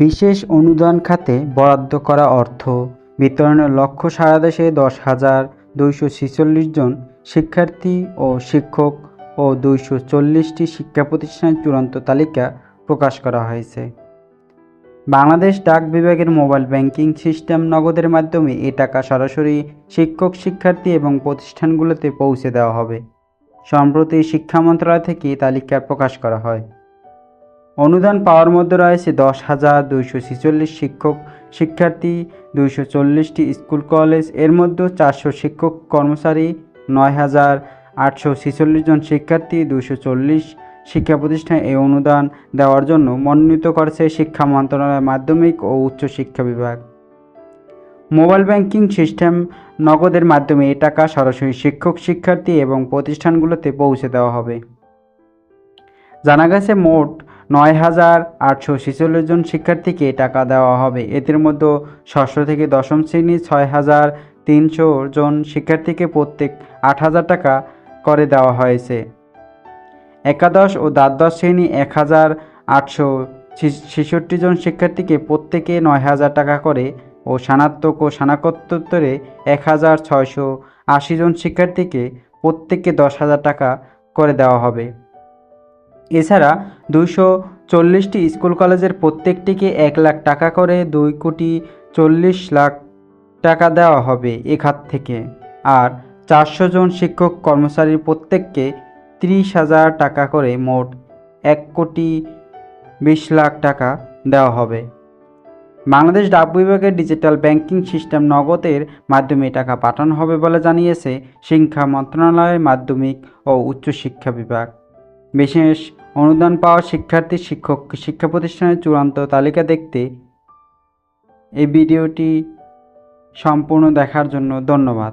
বিশেষ অনুদান খাতে বরাদ্দ করা অর্থ, বিতরণের লক্ষ্য সারা দেশে দশ হাজার দুইশো ছেচল্লিশ জন শিক্ষার্থী ও শিক্ষক ও দুইশো চল্লিশটি শিক্ষা প্রতিষ্ঠানের চূড়ান্ত তালিকা প্রকাশ করা হয়েছে। বাংলাদেশ ডাক বিভাগের মোবাইল ব্যাংকিং সিস্টেম নগদের মাধ্যমে এ টাকা সরাসরি শিক্ষক, শিক্ষার্থী এবং প্রতিষ্ঠানগুলোতে পৌঁছে দেওয়া হবে। সম্প্রতি শিক্ষা মন্ত্রণালয় থেকে তালিকা প্রকাশ করা হয়। অনুদান পাওয়ার মধ্যে রয়েছে দশ হাজার দুইশো ছেচল্লিশ শিক্ষক, শিক্ষার্থী, দুইশো চল্লিশটি স্কুল কলেজ, এর মধ্যে চারশো শিক্ষক কর্মচারী, নয় হাজার আটশো ছেচল্লিশ জন শিক্ষার্থী, দুইশো চল্লিশ শিক্ষা প্রতিষ্ঠান এই অনুদান দেওয়ার জন্য মনোনীত করেছে শিক্ষা মন্ত্রণালয় মাধ্যমিক ও উচ্চ শিক্ষা বিভাগ। মোবাইল ব্যাংকিং সিস্টেম নগদের মাধ্যমে এই টাকা সরাসরি শিক্ষক, শিক্ষার্থী এবং প্রতিষ্ঠানগুলোতে পৌঁছে দেওয়া হবে। জানা গেছে, মোট নয় হাজার আটশো ছেচল্লিশ জন শিক্ষার্থীকে টাকা দেওয়া হবে। এদের মধ্যে ষষ্ঠ থেকে দশম শ্রেণি ছয় হাজার তিনশো জন শিক্ষার্থীকে প্রত্যেক আট হাজার টাকা করে দেওয়া হয়েছে। একাদশ ও দ্বাদশ শ্রেণি এক হাজার আটশো ছেষট্টি জন শিক্ষার্থীকে প্রত্যেকে নয় হাজার টাকা করে ও স্নাতক ও স্নাতকোত্তরে এক হাজার ছয়শো আশি জন শিক্ষার্থীকে প্রত্যেককে দশ হাজার টাকা করে দেওয়া হবে। এছাড়া দুইশো চল্লিশটি স্কুল কলেজের প্রত্যেকটিকে এক লাখ টাকা করে দুই কোটি চল্লিশ লাখ টাকা দেওয়া হবে এ খাত থেকে। আর চারশো জন শিক্ষক কর্মচারীর প্রত্যেককে ত্রিশ হাজার টাকা করে মোট এক কোটি বিশ লাখ টাকা দেওয়া হবে। বাংলাদেশ ডাক বিভাগের ডিজিটাল ব্যাংকিং সিস্টেম নগদের মাধ্যমে টাকা পাঠানো হবে বলে জানিয়েছে শিক্ষা মন্ত্রণালয়ের মাধ্যমিক ও উচ্চশিক্ষা বিভাগ। বিশেষ অনুদান পাওয়া শিক্ষার্থী, শিক্ষক, শিক্ষা প্রতিষ্ঠানের চূড়ান্ত তালিকা দেখতে এই ভিডিওটি সম্পূর্ণ দেখার জন্য ধন্যবাদ।